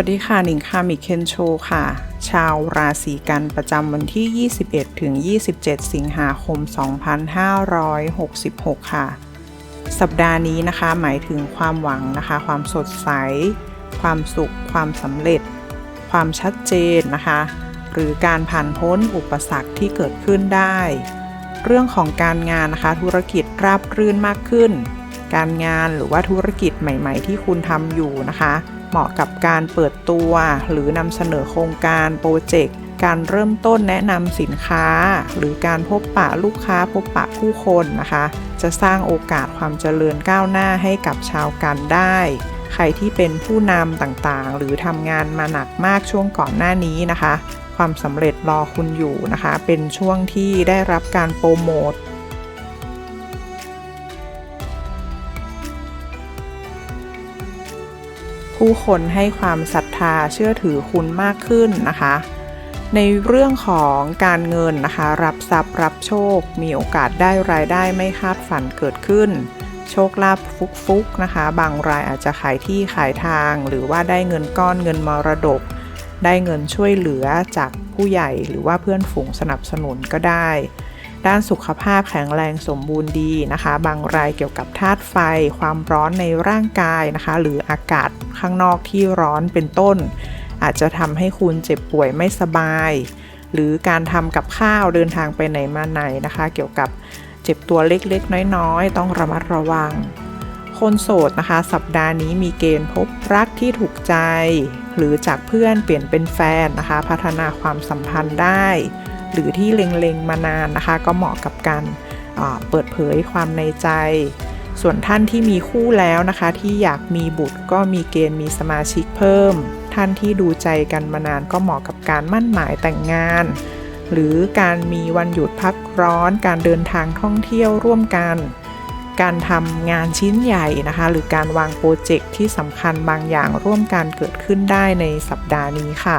วัสดีค่ะหนิงคามิเคนโชค่ะ ชาวราศีกันประจำวันที่ 21 ถึง 27 สิงหาคม 2566 ค่ะ สัปดาห์นี้นะคะหมายถึงความหวังนะคะ ความสดใส ความสุข ความสำเร็จ ความชัดเจนนะคะ หรือการผ่านพ้นอุปสรรคที่เกิดขึ้นได้ เรื่องของการงานนะคะธุรกิจราบรื่นมากขึ้น การงานหรือว่าธุรกิจใหม่ ๆ ที่คุณทำอยู่นะคะ เหมาะกับการเปิดตัวหรือนำเสนอโครงการโปรเจกต์การเริ่มต้นแนะนำสินค้า หรือการพบปะลูกค้าพบปะผู้คนนะคะ จะสร้างโอกาสความเจริญก้าวหน้าให้กับชาวกันได้ ใครที่เป็นผู้นำต่างๆ หรือทำงานมาหนักมากช่วงก่อนหน้านี้นะคะ ความสำเร็จรอคุณอยู่นะคะ เป็นช่วงที่ได้รับการโปรโมท ผู้คนให้ความศรัทธาเชื่อถือคุณมากขึ้นนะคะ ในเรื่องของการเงินนะคะ รับทรัพย์รับโชค มีโอกาสได้รายได้ไม่คาดฝันเกิดขึ้น โชคลาภฟุกๆนะคะ บางรายอาจจะขายที่ขายทาง หรือว่าได้เงินก้อนเงินมรดก ได้เงินช่วยเหลือจากผู้ใหญ่หรือว่าเพื่อนฝูงสนับสนุนก็ได้ ด้านสุขภาพแข็งแรงสมบูรณ์ดีนะคะ บางรายเกี่ยวกับธาตุไฟ ความร้อนในร่างกายนะคะ หรืออากาศข้างนอกที่ร้อนเป็นต้น อาจจะทำให้คุณเจ็บป่วยไม่สบาย หรือการทำกับข้าวเดินทางไปไหนมาไหนนะคะ เกี่ยวกับเจ็บตัวเล็กๆ น้อยๆ ต้องระมัดระวัง คนโสดนะคะ สัปดาห์นี้มีเกณฑ์พบรักที่ถูกใจ หรือจากเพื่อนเปลี่ยนเป็นแฟนนะคะ พัฒนาความสัมพันธ์ได้ หรือที่เล็งๆมานานนะคะ ก็เหมาะกับการเปิดเผยความในใจ ส่วนท่านที่มีคู่แล้วนะคะ ที่อยากมีบุตรก็มีเกณฑ์มีสมาชิกเพิ่ม ท่านที่ดูใจกันมานานก็เหมาะกับการมั่นหมายแต่งงาน หรือการมีวันหยุดพักร้อน การเดินทางท่องเที่ยวร่วมกัน การทำงานชิ้นใหญ่นะคะ หรือการวางโปรเจกต์ที่สำคัญบางอย่างร่วมกันเกิดขึ้นได้ในสัปดาห์นี้ค่ะ